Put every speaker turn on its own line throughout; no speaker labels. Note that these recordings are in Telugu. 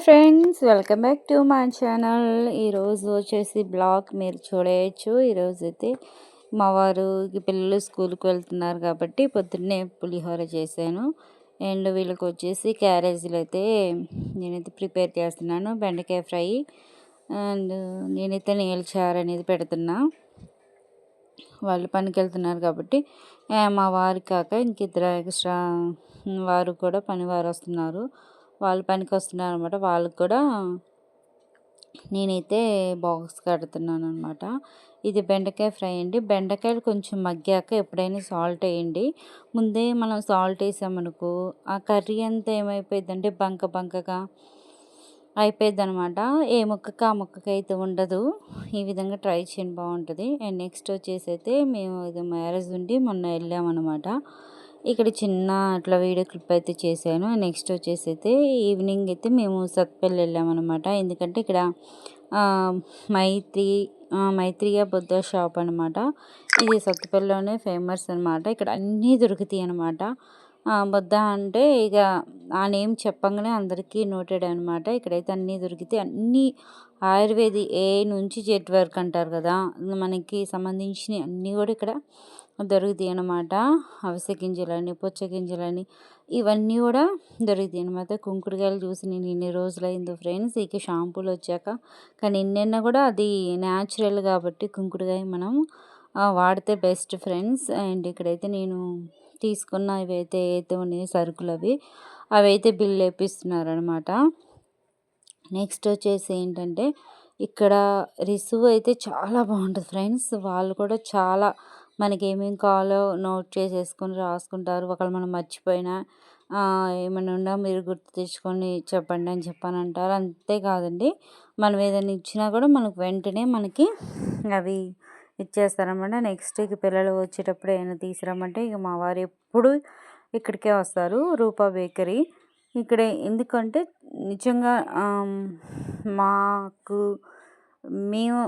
Hi friends welcome back to my channel ఈరోజు వచ్చేసి బ్లాగ్ మీరు చూడవచ్చు ఈరోజు అయితే మా వారు పిల్లలు స్కూల్కి వెళ్తున్నారు కాబట్టి పొద్దున్నే పులిహోర చేశాను. అండ్ వీళ్ళకి వచ్చేసి క్యారేజీలు అయితే నేనైతే ప్రిపేర్ చేస్తున్నాను. బెండకాయ ఫ్రై అండ్ నేనైతే నీళ్ళ చారు అనేది పెడుతున్నా. వాళ్ళు పనికి వెళ్తున్నారు కాబట్టి మా వారు కాక ఇంకిద్దరు ఎక్స్ట్రా వారు కూడా పని వారు వస్తున్నారు. వాళ్ళు పనికి వస్తున్నారు అనమాట వాళ్ళకి కూడా నేనైతే బాక్స్ కడుతున్నాను అనమాట ఇది బెండకాయ ఫ్రై అండి. బెండకాయలు కొంచెం మగ్గాక ఎప్పుడైనా సాల్ట్ వేయండి. ముందే మనం సాల్ట్ వేసామనుకో ఆ కర్రీ అంతా ఏమైపోయిందంటే బంక బంకగా అయిపోయింది అనమాట ఏ ముక్కకి ఆ ముక్కకి అయితే ఉండదు. ఈ విధంగా ట్రై చేయండి బాగుంటుంది. అండ్ నెక్స్ట్ వచ్చేసి అయితే మేము ఇది మ్యారేజ్ ఉండి మొన్న వెళ్ళామన్నమాట. ఇక్కడ చిన్న అట్లా వీడియో క్లిప్ అయితే చేశాను. నెక్స్ట్ వచ్చేసి అయితే ఈవినింగ్ అయితే మేము సత్పల్లి వెళ్ళామన్నమాట. ఎందుకంటే ఇక్కడ మైత్రి మైత్రియ బుద్ధ షాప్ అనమాట ఇది సత్తుపల్లిలోనే ఫేమస్ అనమాట ఇక్కడ అన్నీ దొరుకుతాయి అనమాట బుద్ధ అంటే ఇక ఆ నేమ్ చెప్పంగానే అందరికీ నోటెడ్ అనమాట ఇక్కడైతే అన్నీ దొరుకుతాయి. అన్నీ ఆయుర్వేది ఏ నుంచి జెట్ వరకు అంటారు కదా మనకి సంబంధించినవి అన్నీ కూడా ఇక్కడ దొరుకుతాయి అన్నమాట అవిసె గింజలని పుచ్చ గింజలని ఇవన్నీ కూడా దొరుకుతాయి అనమాట కుంకుడుకాయలు చూసి నేను ఇన్ని రోజులైందో ఫ్రెండ్స్. ఇక షాంపూలు వచ్చాక కానీ ఇన్నెన్న కూడా అది న్యాచురల్ కాబట్టి కుంకుడుకాయ మనం వాడితే బెస్ట్ ఫ్రెండ్స్. అండ్ ఇక్కడైతే నేను తీసుకున్న ఇవైతే ఏదో ఉన్నాయో సరుకులు అవి అవైతే అయితే బిల్ వేపిస్తున్నారనమాట నెక్స్ట్ వచ్చేసి ఏంటంటే ఇక్కడ రిసీవ్ అయితే చాలా బాగుంటుంది ఫ్రెండ్స్. వాళ్ళు కూడా చాలా మనకి ఏమేమి కావాలో నోట్ చేసేసుకొని రాసుకుంటారు. ఒకవేళ మనం మర్చిపోయినా ఏమైనా ఉన్నా మీరు గుర్తు తెచ్చుకొని చెప్పండి అని చెప్పని అంటారు అంతేకాదండి మనం ఏదైనా ఇచ్చినా కూడా మనకు వెంటనే మనకి అవి ఇచ్చేస్తారనమాట. నెక్స్ట్ ఇక పిల్లలు వచ్చేటప్పుడు ఏమైనా తీసుకురమ్మంటే ఇక మా వారు ఎప్పుడు ఇక్కడికే వస్తారు రూపా బేకరీ. ఇక్కడే ఎందుకంటే నిజంగా మాకు మేము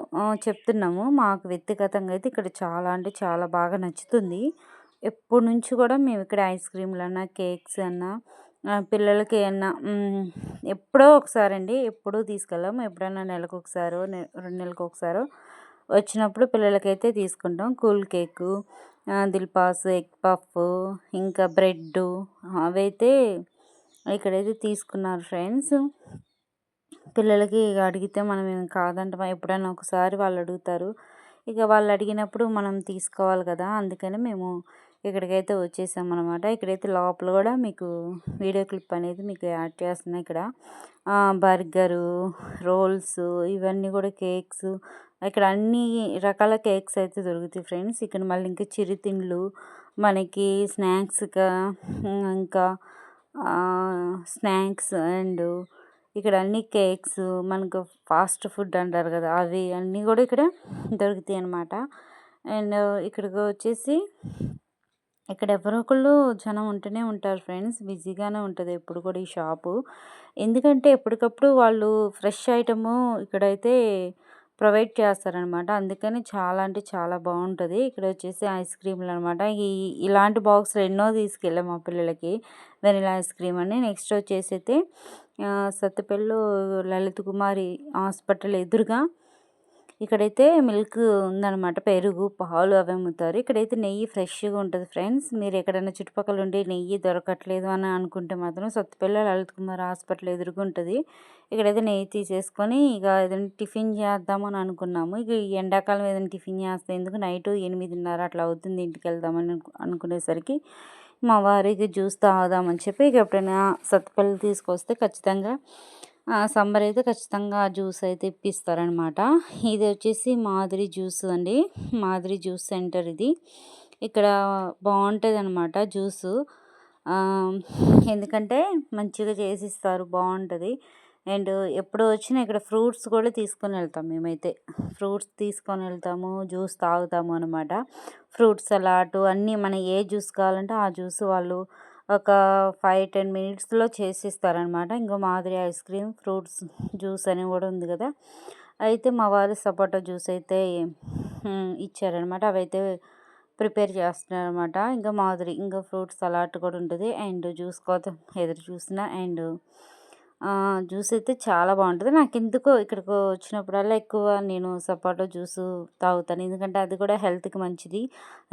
చెప్తున్నాము. మాకు వ్యక్తిగతంగా అయితే ఇక్కడ చాలా అంటే చాలా బాగా నచ్చుతుంది. ఎప్పటి నుంచి కూడా మేము ఇక్కడ ఐస్ క్రీమ్లు అన్నా కేక్స్ అన్నా పిల్లలకి ఏమన్నా ఎప్పుడో ఒకసారి అండి ఎప్పుడూ తీసుకెళ్ళాము. ఎప్పుడైనా నెలకు ఒకసారో రెండు నెలలకు ఒకసారో వచ్చినప్పుడు పిల్లలకైతే తీసుకుంటాం. కూల్ కేకు దిల్పాస్ ఎగ్ పఫ్ ఇంకా బ్రెడ్ అవైతే ఇక్కడైతే తీసుకున్నారు ఫ్రెండ్స్. పిల్లలకి ఇక అడిగితే మనం ఏం కాదంటామా ఎప్పుడైనా ఒకసారి వాళ్ళు అడుగుతారు. ఇక వాళ్ళు అడిగినప్పుడు మనం తీసుకోవాలి కదా. అందుకని మేము ఇక్కడికైతే వచ్చేసాం అనమాట ఇక్కడైతే లోపల కూడా మీకు వీడియో క్లిప్ అనేది మీకు యాడ్ చేస్తున్నాయి ఇక్కడ. బర్గరు రోల్స్ ఇవన్నీ కూడా కేక్స్. ఇక్కడ అన్ని రకాల కేక్స్ అయితే దొరుకుతాయి ఫ్రెండ్స్. ఇక్కడ మళ్ళీ ఇంకా చిరుతిండ్లు మనకి స్నాక్స్గా ఇంకా స్నాక్స్ అండ్ ఇక్కడ అన్ని కేక్స్ మనకు ఫాస్ట్ ఫుడ్ అంటారు కదా అవి అన్నీ కూడా ఇక్కడ దొరుకుతాయి అన్నమాట. అండ్ ఇక్కడికి వచ్చేసి ఇక్కడ ఎవరో ఒకళ్ళు జనం ఉంటూనే ఉంటారు ఫ్రెండ్స్ బిజీగానే ఉంటుంది ఎప్పుడు కూడా ఈ షాపు. ఎందుకంటే ఎప్పటికప్పుడు వాళ్ళు ఫ్రెష్ ఐటము ఇక్కడైతే ప్రొవైడ్ చేస్తారనమాట. అందుకని చాలా అంటే చాలా బాగుంటుంది. ఇక్కడ వచ్చేసి ఐస్ క్రీమ్లు అనమాట. ఈ ఇలాంటి బాక్స్లు ఎన్నో తీసుకెళ్ళాం మా పిల్లలకి వెనిలా ఐస్ క్రీమ్ అని. నెక్స్ట్ వచ్చేసి అయితే సత్తపల్లి లలిత కుమారి హాస్పిటల్ ఎదురుగా ఇక్కడైతే మిల్క్ ఉందన్నమాట. పెరుగు పాలు అవి అమ్ముతారు. ఇక్కడైతే నెయ్యి ఫ్రెష్గా ఉంటుంది ఫ్రెండ్స్. మీరు ఎక్కడైనా చుట్టుపక్కల ఉండి నెయ్యి దొరకట్లేదు అని అనుకుంటే మాత్రం సత్తుపల్లి లలిత్ కుమార్ హాస్పిటల్ ఎదురుగా ఉంటుంది. ఇక్కడైతే నెయ్యి తీసేసుకొని ఇక ఏదైనా టిఫిన్ చేద్దామని అనుకున్నాము. ఇక ఎండాకాలం ఏదైనా టిఫిన్ చేస్తే ఎందుకు నైట్ ఎనిమిదిన్నర అట్లా అవుతుంది ఇంటికి వెళ్దామని అనుకునేసరికి మా వారికి జ్యూస్ తాగుదామని చెప్పి ఇక ఎప్పుడైనా సత్తుపల్లి తీసుకొస్తే ఖచ్చితంగా సమ్మర్ అయితే ఖచ్చితంగా జ్యూస్ అయితే ఇప్పిస్తారనమాట. ఇది వచ్చేసి మాదిరి జ్యూస్ అండి. మాదిరి జ్యూస్ సెంటర్ ఇది. ఇక్కడ బాగుంటుంది అనమాట జ్యూసు ఎందుకంటే మంచిగా చేసిస్తారు బాగుంటుంది. అండ్ ఎప్పుడు వచ్చినా ఇక్కడ ఫ్రూట్స్ కూడా తీసుకొని వెళ్తాం మేమైతే. ఫ్రూట్స్ తీసుకొని వెళ్తాము జ్యూస్ తాగుతాము అనమాట. ఫ్రూట్స్ సలాటు అన్నీ మన ఏ జ్యూస్ కావాలంటే ఆ జ్యూస్ వాళ్ళు ఒక ఫైవ్ టెన్ మినిట్స్లో చేసిస్తారనమాట ఇంకో మాదిరి ఐస్ క్రీమ్ ఫ్రూట్స్ జ్యూస్ అని కూడా ఉంది కదా. అయితే మా వారు సపోటా జ్యూస్ అయితే ఇచ్చారనమాట అవైతే ప్రిపేర్ చేస్తున్నారనమాట ఇంకా మాదిరి ఇంకా ఫ్రూట్స్ సలాడ్ కూడా ఉంటుంది. అండ్ జ్యూస్ కోసం ఎదురు చూసిన అండ్ జ్యూస్ అయితే చాలా బాగుంటుంది. నాకు ఎందుకో ఇక్కడికి వచ్చినప్పుడల్లా ఎక్కువ నేను సపోటా జ్యూస్ తాగుతాను. ఎందుకంటే అది కూడా హెల్త్కి మంచిది.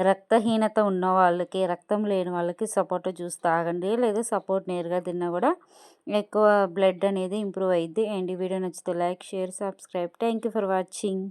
రక్తహీనత ఉన్న వాళ్ళకి రక్తం లేని వాళ్ళకి సపోటా జ్యూస్ తాగండి. లేదా సపోర్ట్ నేరుగా తిన్నా కూడా ఎక్కువ బ్లడ్ అనేది ఇంప్రూవ్ అయ్యిద్ది అండ్ ఈ వీడియో నచ్చితే like share subscribe. Thank you for watching.